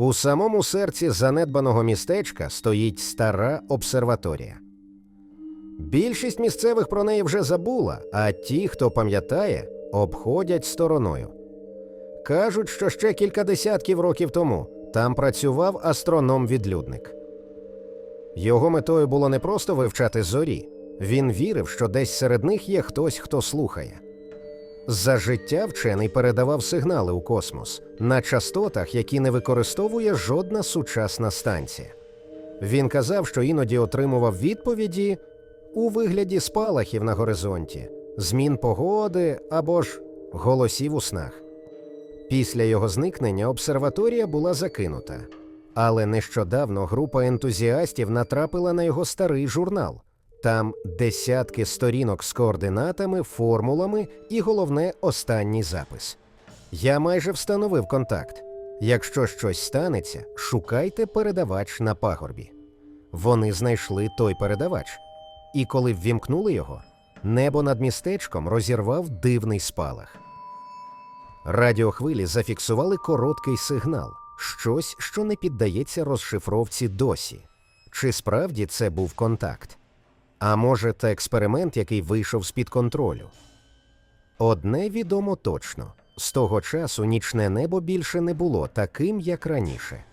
У самому серці занедбаного містечка стоїть стара обсерваторія. Більшість місцевих про неї вже забула, а ті, хто пам'ятає, обходять стороною. Кажуть, що ще кілька десятків років тому там працював астроном-відлюдник. Його метою було не просто вивчати зорі, він вірив, що десь серед них є хтось, хто слухає. За життя вчений передавав сигнали у космос на частотах, які не використовує жодна сучасна станція. Він казав, що іноді отримував відповіді у вигляді спалахів на горизонті, змін погоди або ж голосів у снах. Після його зникнення обсерваторія була закинута, але нещодавно група ентузіастів натрапила на його старий журнал. Там десятки сторінок з координатами, формулами і головне останній запис. Я майже встановив контакт. Якщо щось станеться, шукайте передавач на пагорбі. Вони знайшли той передавач, і коли ввімкнули його, небо над містечком розірвав дивний спалах. Радіохвилі зафіксували короткий сигнал, щось, що не піддається розшифровці досі. Чи справді це був контакт? А може, це експеримент, який вийшов з-під контролю? Одне відомо точно: з того часу нічне небо більше не було таким, як раніше.